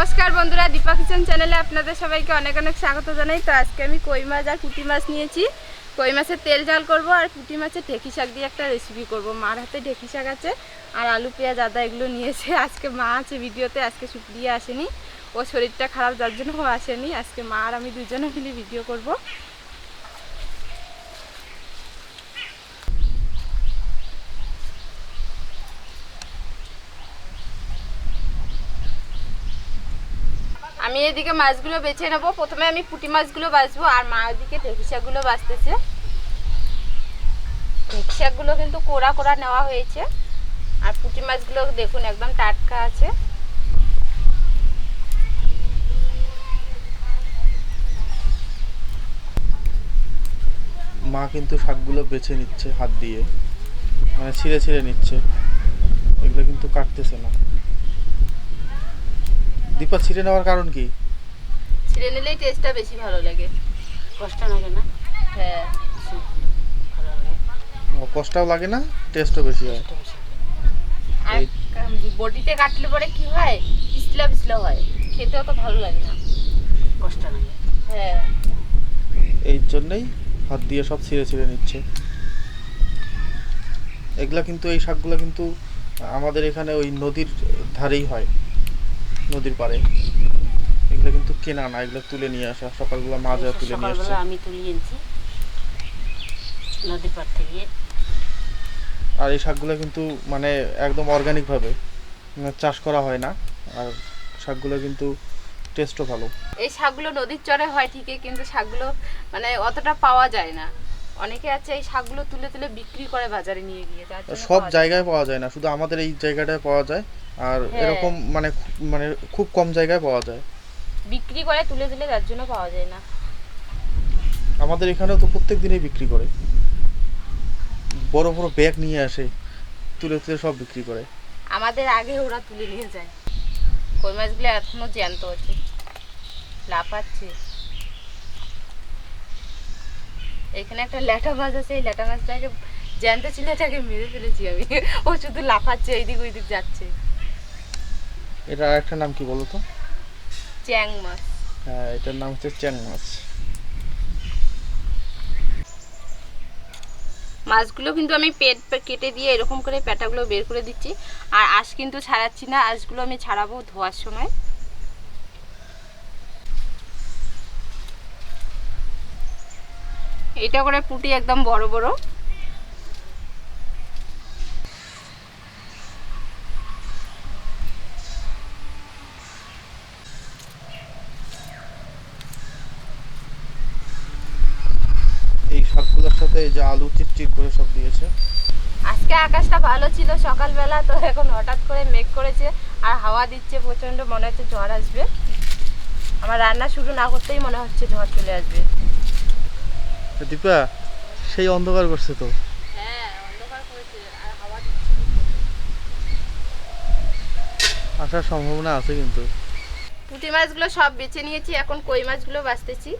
নমস্কার বন্ধুরা, দীপা কিচেন চ্যানেলে আপনাদের সবাইকে অনেক অনেক স্বাগত জানাই। তো আজকে আমি কই মাছ আর পুঁটি মাছ নিয়েছি। কই মাছের তেল ঝাল করব আর পুঁটি মাছের ঢেকি শাক দিয়ে একটা রেসিপি করব। মার হাতে ঢেকি শাক আছে আর আলু, পেঁয়াজ, আদা এগুলো নিয়েছে। আজকে মা আছে ভিডিওতে, আজকে শুক্রিয়া আসেনি। ও শরীরটা খারাপ যার জন্য আসেনি। আজকে মা আর আমি দুজনে মিলে ভিডিও করব। এদিকে মাছগুলো বেছে নেব। প্রথমে আমি পুঁটি মাছগুলো বাছবো আর মা ওদিকে শাকগুলো বাছতেছে। ঢেকি শাকগুলো কিন্তু কোড়া কোড়া নেওয়া হয়েছে। আর পুঁটি মাছগুলো দেখুন একদম টাটকা আছে। মা কিন্তু শাকগুলো বেছে নিচ্ছে হাত দিয়ে। মানে ছিঁড়ে ছিঁড়ে নিচ্ছে। এগুলো কিন্তু কাটতেছে না। দীপা, ছিঁড়ে নেওয়ার কারণ কি? ছিঁড়ে নিলেই টেস্টটা বেশি ভালো লাগে। কষ্ট লাগে না? হ্যাঁ। ভালো লাগে। ও, কষ্টও লাগে না টেস্টও বেশি হয়। আর বটিতে কাটলে পরে কি হয়? পিছলা পিছলা হয়। খেতে অত ভালো লাগে না। কষ্ট লাগে। হ্যাঁ। এই জন্যই হাত দিয়ে সব ছিঁড়ে ছিঁড়ে নিচ্ছে। এগুলা কিন্তু এই শাকগুলো কিন্তু আমাদের এখানে ওই নদীর ধারেই হয়। নদীর পাড়ে। এগুলো কিন্তু কেনা না এগুলো তুলে নিয়ে আসা। সকালবেলা মা যা তুলে নিয়ে আসছে। আমি তুলি এনেছি। নদীর পাড় থেকে। আর এই শাকগুলো কিন্তু মানে একদম অর্গানিক ভাবে। মানে চাষ করা হয় না। আর শাকগুলো কিন্তু টেস্টও ভালো। এই শাকগুলো নদীর চরে হয় ঠিকই কিন্তু শাকগুলো মানে অতটা পাওয়া যায় না। অনেকে আছে এই শাকগুলো তুলে তুলে বিক্রি করে বাজারে নিয়ে গিয়ে সব জায়গায় পাওয়া যায় না। শুধু আমাদের এই জায়গাটায় পাওয়া যায়। আর হ্যাঁ। এরকম মানে মানে খুব কম জায়গায় পাওয়া যায়। বিক্রি করে তুলে তুলে তার জন্য পাওয়া যায় না। আমাদের এখানেও তো প্রত্যেক দিনই বিক্রি করে। বড় বড় ব্যাগ নিয়ে আসে তুলে তুলে সব বিক্রি করে। আমাদের আগে ওরা তুলে নিয়ে যায়। কই মাছগুলো এখনও জ্যান্ত আছে। লাফাচ্ছে। এখানে একটা ল্যাটা মাছ আছে এই ল্যাটা মাছটাকে জ্যান্ত ছিল এটাকে মেরে ফেলেছি আমি। ও শুধু লাফাচ্ছে এইদিক ওইদিক যাচ্ছে। এটা আরেকটা নাম কি বলো তো চ্যাং মাছ হ্যাঁ এটার নাম হচ্ছে চ্যাং মাছ মাছগুলো কিন্তু আমি পেট কেটে দিয়ে এরকম করে পেটাগুলো বের করে দিচ্ছি। আর আঁশ কিন্তু ছাড়াচ্ছি না আঁশগুলো আমি ছাড়াবো ধোয়ার সময়। এটা করে পুটি একদম বড় বড় এই শাকগুলোর সাথে এই যে আলু চিটচিট করে সব দিয়েছে আজকে আকাশটা ভালো ছিল সকালবেলা তো এখন হঠাৎ করে মেঘ করেছে আর হাওয়া দিচ্ছে প্রচণ্ড মনে হচ্ছে ঝড় আসবে। আমার রান্না শুরু না করতেই মনে হচ্ছে ঝড় চলে আসবে। দীপা সেই অন্ধকার করছে তো। হ্যাঁ আসার সম্ভাবনা আছে কিন্তু। পুঁটি মাছগুলো সব বেছে নিয়েছি এখন কই মাছগুলো বাঁচতেছি।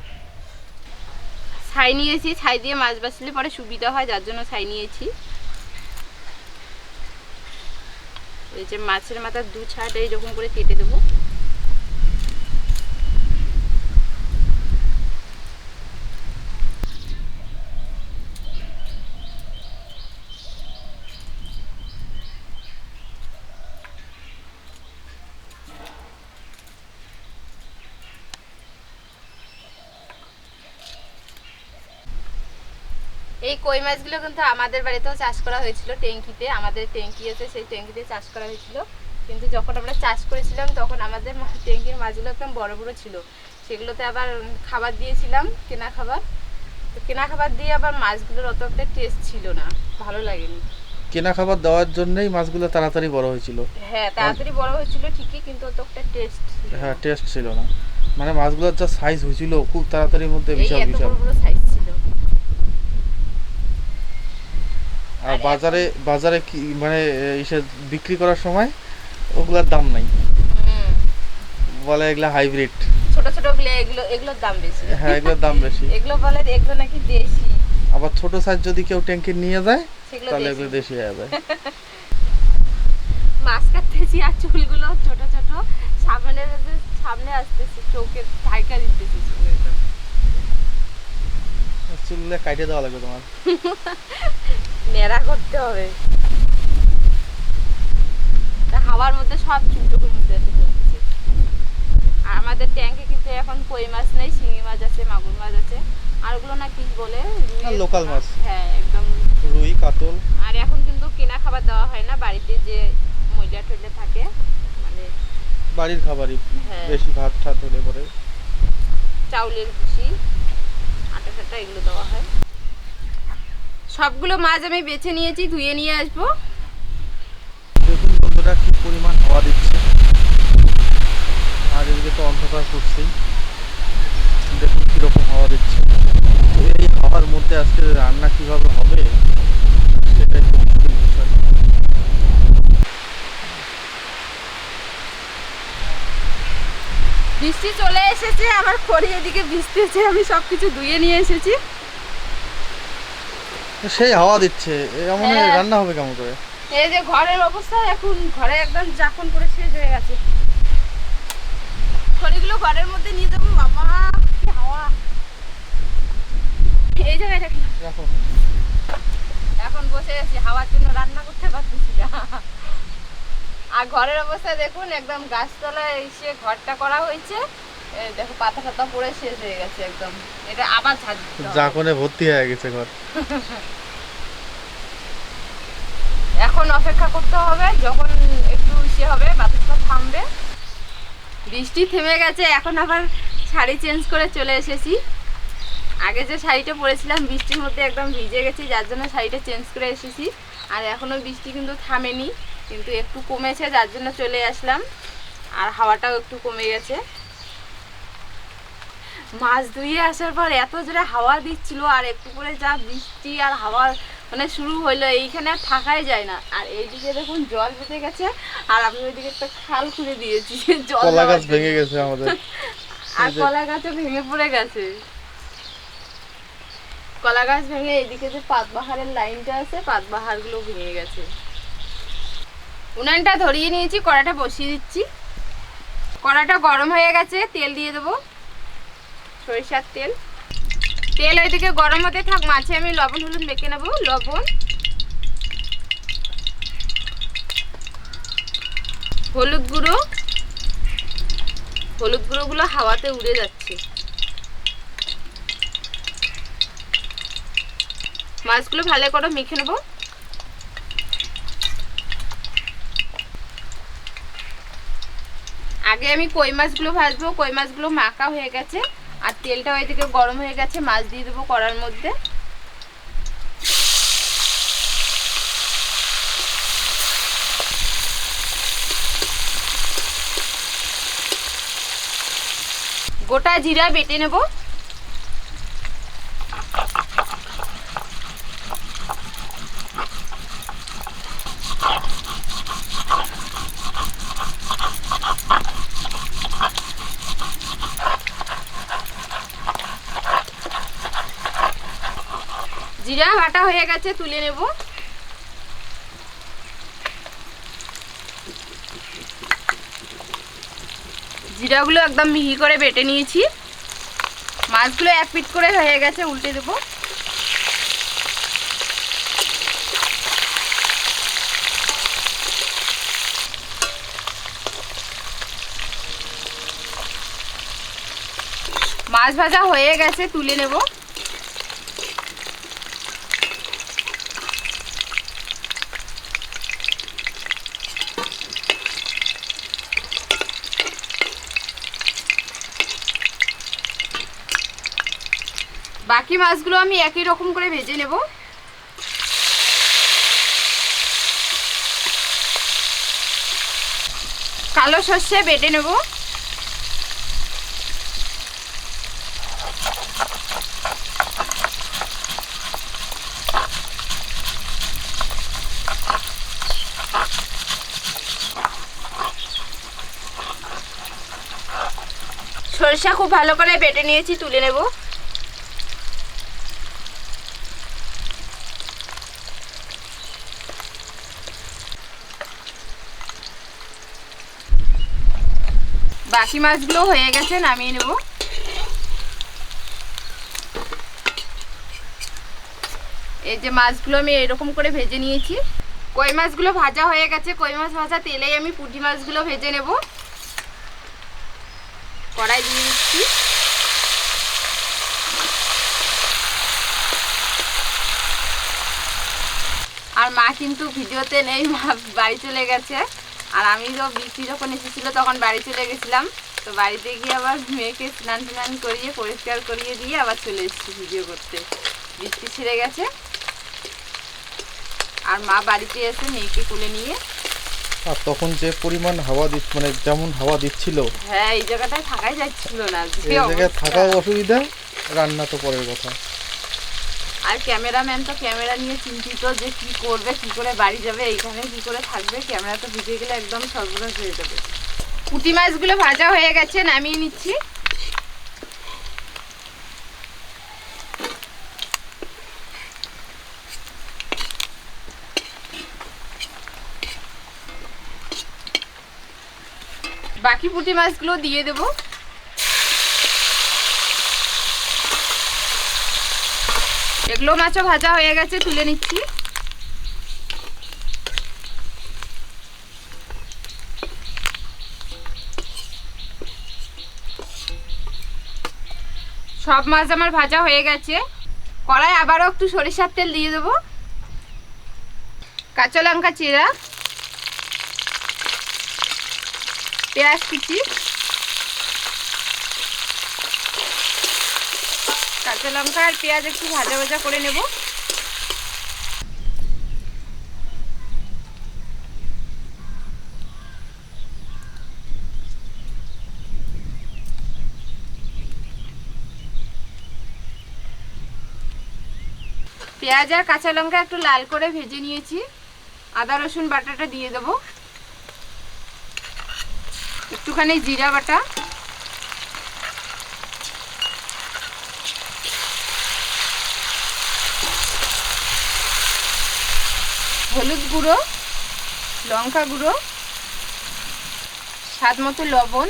ছাই নিয়েছি ছাই দিয়ে মাছ বাছলে পরে সুবিধা হয় যার জন্য ছাই নিয়েছি। এই যে মাছের মাথার দু ছাট এইরকম করে কেটে দেবো। এই কই মাছগুলো কিন্তু আমাদের বাড়িতেও চাষ করা হয়েছিল ট্যাঙ্কিতে। আমাদের ট্যাঙ্কি আছে সেই ট্যাঙ্কিতে চাষ করা হয়েছিল। কিন্তু যখন আমরা চাষ করেছিলাম তখন আমাদের ট্যাঙ্কির মাছগুলো একদম বড় বড় ছিল। সেগুলোতে আবার খাবার দিয়েছিলাম কেনা খাবার। তো কেনা খাবার দিয়ে আবার মাছগুলোর অত একটা টেস্ট ছিল না। ভালো লাগেনি। কেনা খাবার দেওয়ার জন্যই মাছগুলো তাড়াতাড়ি বড় হয়েছিল। হ্যাঁ তাড়াতাড়ি বড় হয়েছিল ঠিকই কিন্তু অত একটা টেস্ট হ্যাঁ টেস্ট ছিল না। মানে মাছগুলোর যা সাইজ হয়েছিল খুব তাড়াতাড়ির মধ্যে বিশাল বিশাল বড় বড় সাইজ ছিল আর বাজারে বাজারে কি মানে এসে বিক্রি করার সময় ওগুলোর দাম নাই। হুম, বলে এগুলা হাইব্রিড ছোট ছোটগুলো এগুলো এগুলোর দাম বেশি। হ্যাঁ এগুলোর দাম বেশি। এগুলো বলে এগুলো নাকি দেশি। আবার ছোট সাইজ যদি কেউ ট্যাঙ্কি নিয়ে যায় তাহলে এগুলো দেশি হয়ে যায়। মাছ কাটতেছি আর চুলগুলো ছোট ছোট। সামনে সামনে আসতেছে চোখের ঢাকা দিতেছে চুল একদম। চুলগুলো কাটে দেওয়া লাগবে তোমার। নেড়া করতে হবে। হাওয়ার মধ্যে সব চুলটুকুর মধ্যে এসে পড়তেছে আর আমাদের ট্যাঙ্কে কিন্তু এখন কই মাছ নেই শিঙি মাছ আছে মাগুর মাছ আছে। আর ওগুলো না কি বলে? local মাছ। হ্যাঁ একদম। রুই কাতল। আর এখন কিন্তু কেনা খাবার দেওয়া হয় না বাড়িতে যে ময়লা টইলা থাকে মানে বাড়ির খাবারই। হ্যাঁ। বেশি ভাত ঠাত হলে পরে। চাউলের ভুসি আটা টাটা এগুলো দেওয়া হয়। সবগুলো মাছ আমি বেছে নিয়েছি ধুয়ে নিয়ে আসব। দেখুন বন্ধুরা কি পরিমাণ হাওয়া দিচ্ছে। আর এদিকে তো অন্ধকার করছেই। দেখুন কীরকম হাওয়া দিচ্ছে। এই হাওয়ার মধ্যে আজকে রান্না কীভাবে হবে সেটাই তো মুশকিল বিষয় বৃষ্টি চলে এসেছে আমার খড়ি এদিকে ভিজতেছে আমি সব কিছু ধুয়ে নিয়ে এসেছি। সেই হাওয়া দিচ্ছে এমন হ্যাঁ। রান্না হবে কেমন করে? এই যে ঘরের অবস্থা এখন ঘরে একদম জাফন করে শেষ হয়ে গেছে। খড়িগুলো ঘরের মধ্যে নিয়ে যাব বাবা কি হাওয়া। এই জায়গায় রাখি রাখো এখন বসে আছি হাওয়ার জন্য রান্না করতে পারতেছি না। আর ঘরের অবস্থা দেখুন একদম গাছতলায় এসে ঘরটা করা হয়েছে। দেখো পাতা টাতা পড়ে শেষ হয়ে গেছে একদম। এটা আবার দিতে জাকনে ভর্তি হয়ে গেছে ঘর। এখন অপেক্ষা করতে হবে যখন একটু ইসে হবে বাতাসটা থামবে। বৃষ্টি থেমে গেছে এখন আবার শাড়ি চেঞ্জ করে চলে এসেছি। আগে যে শাড়িটা পরেছিলাম বৃষ্টির মধ্যে একদম ভিজে গেছি যার জন্য শাড়িটা চেঞ্জ করে এসেছি। আর এখনও বৃষ্টি কিন্তু থামেনি কিন্তু একটু কমেছে যার জন্য চলে আসলাম। আর হাওয়াটাও একটু কমে গেছে। মাছ ধুয়ে আসার পর এত জোরে হাওয়া দিচ্ছিল আর একটু করে যা বৃষ্টি আর হাওয়া মানে শুরু হইল এইখানে আর থাকাই যায় না। আর এইদিকে দেখুন জল বেঁধে গেছে আর আমি ওইদিকে একটা খাল খুঁড়ে দিয়েছি জল কলা গাছ ভেঙে গেছে আমাদের। আর কলা গাছও ভেঙে পড়ে গেছে। কলা গাছ ভেঙে এদিকে যে পাতবাহারের লাইনটা আছে পাতবাহারগুলো ভেঙে গেছে। উনানটা ধরিয়ে নিয়েছি কড়াটা বসিয়ে দিচ্ছি। কড়াটা গরম হয়ে গেছে তেল দিয়ে দেবো। সরিষার তেল। তেল ওইদিকে গরম হতে থাক মাছে আমি লবণ, হলুদ মেখে নেব। লবণ, হলুদ গুঁড়ো। হলুদ গুঁড়োগুলো হাওয়াতে উড়ে যাচ্ছে। মাছগুলো ভালো করে মেখে নেব। আগে আমি কই মাছগুলো ভাজবো? কই মাছগুলো মাখা হয়ে গেছে। আর তেলটা ওই দিকে গরম হয়ে গেছে, মাছ দিয়ে দেবো কড়ার মধ্যে। গোটা জিরা বেটে নেব জিরা গেছে তুলে নেব। জিরাগুলো একদম মিহি করে বেটে নিয়েছি। মাছগুলো এক পিট করে হয়ে গেছে, উল্টে দেবো। মাছ ভাজা হয়ে গেছে, তুলে নেব। বাকি মাছগুলো আমি একই রকম করে ভেজে নেব। কালো সর্ষে বেটে নেব। সরিষা খুব ভালো করে বেটে নিয়েছি, তুলে নেব। বাকি মাছগুলো হয়ে গেছে, নামিয়ে নেব। এই যে মাছগুলো আমি এরকম করে ভেজে নিয়েছি। কই মাছগুলো ভাজা হয়ে গেছে, কই মাছ ভাজা তেলেই আমি পুঁটি মাছগুলো ভেজে নেব। কড়াই দিয়ে দিচ্ছি। আর মা কিন্তু ভিডিওতে নেই, মা বাড়ি চলে গেছে। আর আমি তো বৃষ্টি যখন এসেছিল তখন বাড়ি চলে গেছিলাম। তো বাড়িতে গিয়ে আবার মেয়েকে স্নান টান করিয়ে পরিষ্কার করিয়ে দিয়ে আবার চলে এসেছি ভিডিও করতে। বৃষ্টি ছেড়ে গেছে। আর মা বাড়িতে এসে মেয়েকে কোলে নিয়ে আর তখন যে পরিমাণ হাওয়া দিচ্ছ মানে যেমন হাওয়া দিচ্ছিল। হ্যাঁ এই জায়গাটায় থাকাই যাচ্ছিল না। এই জায়গায়। থাকাও অসুবিধা রান্না তো পরের কথা। আর ক্যামেরাম্যান তো ক্যামেরা নিয়ে চিন্তিত যে কি করবে, কি করে বাড়ি যাবে, এইখানে কি করে থাকবে। ক্যামেরা তো ভিজে গেলে একদম সর্বনাশ হয়ে যাবে। পুঁটি মাছগুলো ভাজা হয়ে গেছে, নামিয়ে নিচ্ছি। বাকি পুঁটি মাছগুলো দিয়ে দেবো। এগুলো মাছও ভাজা হয়ে গেছে, তুলে নিচ্ছি। সব মাছ আমার ভাজা হয়ে গেছে। কড়াই আবারও একটু সরিষার তেল দিয়ে দেবো। কাঁচা লঙ্কা চিরা, পেঁয়াজ কুচি। কাঁচা লঙ্কা আর পেঁয়াজ একটু ভাজা ভাজা করে নেব। পেঁয়াজ আর কাঁচা লঙ্কা একটু লাল করে ভেজে নিয়েছি। আদা, রসুন বাটাটা দিয়ে দেবো। একটুখানি জিরা বাটা। হলুদ গুঁড়ো, লঙ্কা গুঁড়ো, স্বাদ মতো লবণ।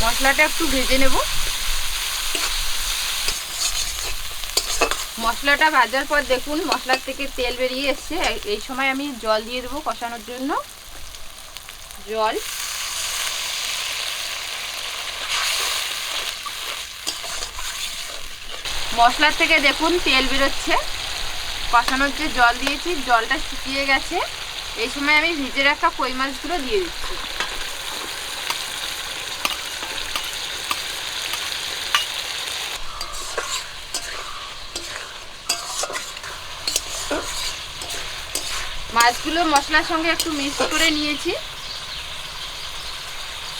মশলাটা একটু ভেজে নেব। মশলাটা ভাজার পর দেখুন, মশলার থেকে তেল বেরিয়ে এসছে। এই- সময় আমি জল দিয়ে দেবো কষানোর জন্য। জল। মশলার থেকে দেখুন তেল বেরোচ্ছে। কষানোর যে জল দিয়েছি, জলটা শুকিয়ে গেছে। এই সময় আমি ভিজে রাখা কই মাছগুলো দিয়ে দিচ্ছি। মাছগুলো মশলার সঙ্গে একটু মিক্স করে নিয়েছি।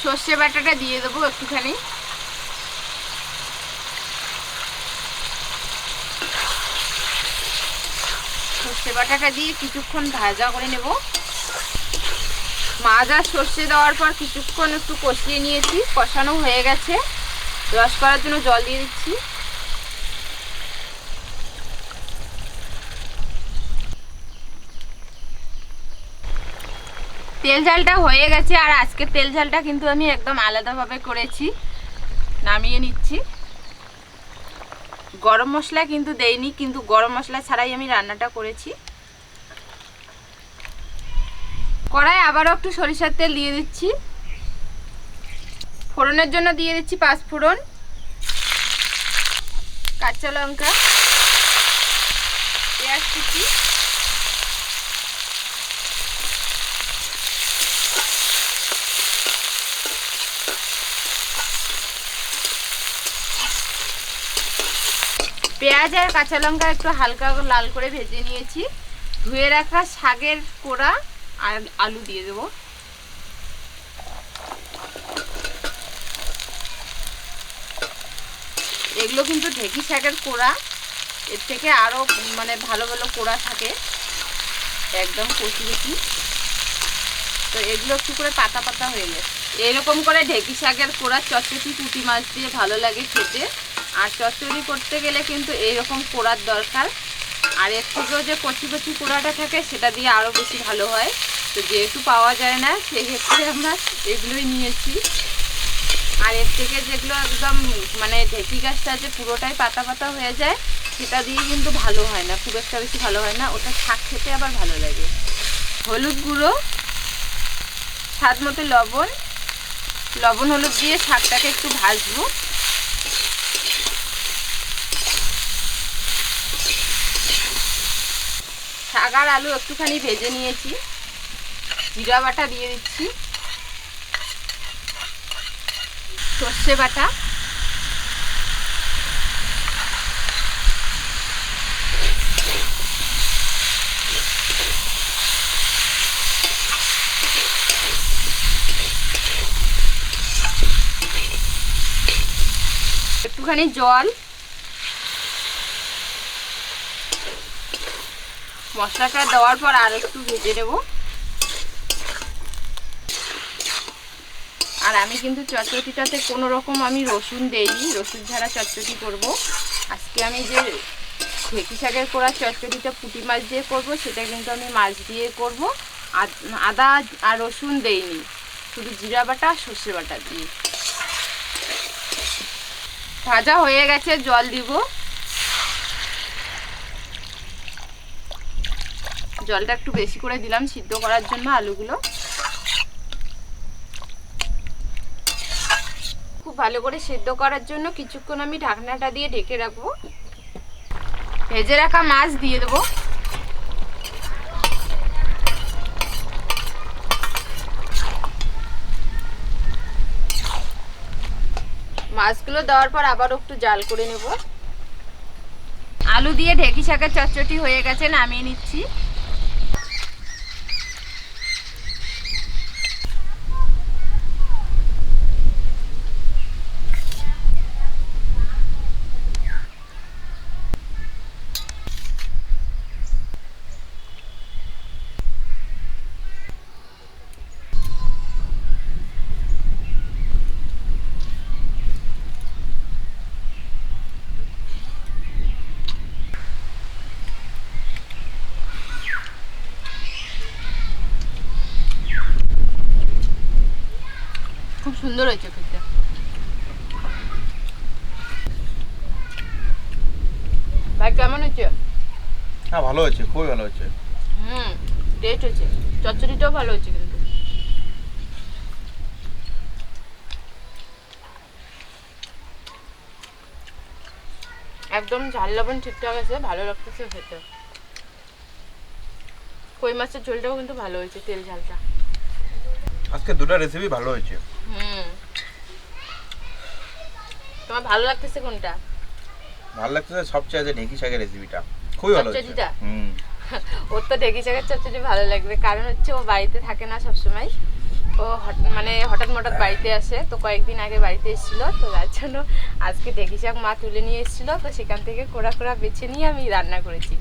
সর্ষে বাটাটা দিয়ে দেবো একটুখানি। সর্ষে বাটাটা দিয়ে কিছুক্ষণ ভাজা করে নেব। আর সর্ষে দেওয়ার পর কিছুক্ষণ একটু কষিয়ে নিয়েছি, কষানো হয়ে গেছে। রস করার জন্য জল দিয়ে দিচ্ছি। তেল ঝালটা হয়ে গেছে আর আজকে তেল ঝালটা কিন্তু আমি একদম আলাদাভাবে করেছি, নামিয়ে নিচ্ছি। গরম মশলা কিন্তু দেইনি, কিন্তু গরম মশলা ছাড়াই আমি রান্নাটা করেছি। কড়াই আবারও একটু সরিষার তেল দিয়ে দিচ্ছি। ফোড়নের জন্য দিয়ে দিচ্ছি পাঁচ ফোড়ন, কাঁচা লঙ্কা, পেঁয়াজ কুচি। পেঁয়াজ আর কাঁচা লঙ্কা একটু হালকা লাল করে ভেজে নিয়েছি। ধুয়ে রাখা শাকের কোড়া আর আলু দিয়ে দেবো। এগুলো কিন্তু ঢেকি শাকের কোড়া। এর থেকে আরও মানে ভালো ভালো কোড়া থাকে। একদম কচি কচি। তো এগুলো একটু করে পাতা পাতা হয়ে যায়। এরকম করে ঢেকি শাকের কোড়া চটচটি পুঁটি মাছ দিয়ে ভালো লাগে খেতে। আর চচ্চড়ি করতে গেলে কিন্তু এইরকম কোড়ার দরকার। আর এর থেকেও যে কচি কচি কোড়াটা থাকে, সেটা দিয়ে আরও বেশি ভালো হয়। তো যেহেতু পাওয়া যায় না, সেক্ষেত্রে আমরা এগুলোই নিয়েছি। আর এর থেকে যেগুলো একদম মানে ঢেকি গাছটা যে পুরোটাই পাতা পাতা হয়ে যায়, সেটা দিয়ে কিন্তু ভালো হয় না, খুব একটা বেশি ভালো হয় না। ওটা শাক খেতে আবার ভালো লাগে। হলুদ গুঁড়ো, স্বাদ মতো লবণ। লবণ হলুদ দিয়ে শাকটাকে একটু ভাজবো। শাক আর আলু একটুখানি ভেজে নিয়েছি। জিরা বাটা দিয়ে দিচ্ছি। সর্ষে বাটা। একটুখানি জল। মশলাটা দেওয়ার পর আর একটু ভেজে নেব। আর আমি কিন্তু চটচটিটাতে কোনো রকম আমি রসুন দেইনি, রসুন ছাড়া চটচটি করব। আজকে আমি যে ঢেকি শাকের করা চটচটিটা পুঁটি মাছ দিয়ে করব, সেটা কিন্তু আমি মাছ দিয়ে করব। আদ- আর রসুন দেইনি, শুধু জিরা বাটা, সর্ষে বাটা দিয়ে। ভাজা হয়ে গেছে, জল দিব। জলটা একটু বেশি করে দিলাম সিদ্ধ করার জন্য আলুগুলো। খুব ভালো করে সিদ্ধ করার জন্য কিছুক্ষণ আমি ঢাকনাটা দিয়ে ঢেকে রাখব। ভেজে রাখা মাছ দিয়ে দেবো। মাছগুলো দেওয়ার পর আবার একটু জাল করে নেব। আলু দিয়ে ঢেকি শাকের চটচটি হয়ে গেছে, নামিয়ে নিচ্ছি খুব সুন্দর হয়েছে খেতে ভাই কেমন হয়েছে হ্যাঁ ভালো হয়েছে খুবই ভালো হয়েছে হুম টেস্ট হয়েছে চচ্চড়িটাও ভালো হয়েছে কিন্তু একদম ঝাল লবণ ঠিকঠাক আছে ভালো লাগতেছে খেতে কই মাছের ঝোলটাও কিন্তু ভালো হয়েছে তেল ঝালটা আজকে দুটো রেসিপি ভালো হয়েছে। হুম। তোমার ভালো লাগতেছে কোনটা? ভালো লাগতেছে সবচেয়ে আছে ঢেকি শাকের রেসিপিটা খুবই ভালো হয়েছে। হুম। ওর তো ঢেকি শাকের চচ্চড়ি ভালো লাগবে। কারণ হচ্ছে ও বাড়িতে থাকে না সবসময়। ও মানে হঠাৎ মঠাৎ বাড়িতে আসে। তো কয়েকদিন আগে বাড়িতে এসেছিল। তো তার জন্য আজকে ঢেকি শাক মা তুলে নিয়ে এসেছিল। তো সেখান থেকে কোড়া কোড়া বেছে নিয়ে আমি রান্না করেছি।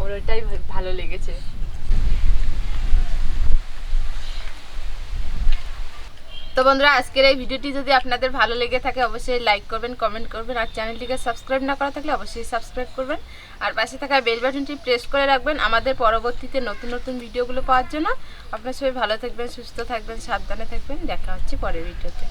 ওর ওটাই ভালো লেগেছে। তো বন্ধুরা, আজকের এই ভিডিওটি যদি আপনাদের ভালো লেগে থাকে, অবশ্যই লাইক করবেন কমেন্ট করবেন, আর চ্যানেলটিকে সাবস্ক্রাইব না করা থাকলে অবশ্যই সাবস্ক্রাইব করবেন। আর পাশে থাকা বেল বাটনটি প্রেস করে রাখবেন আমাদের পরবর্তীতে নতুন নতুন ভিডিওগুলো পাওয়ার জন্য। আপনার সবাই ভালো থাকবেন, সুস্থ থাকবেন, সাবধানে থাকবেন। দেখা হচ্ছে পরের ভিডিওতে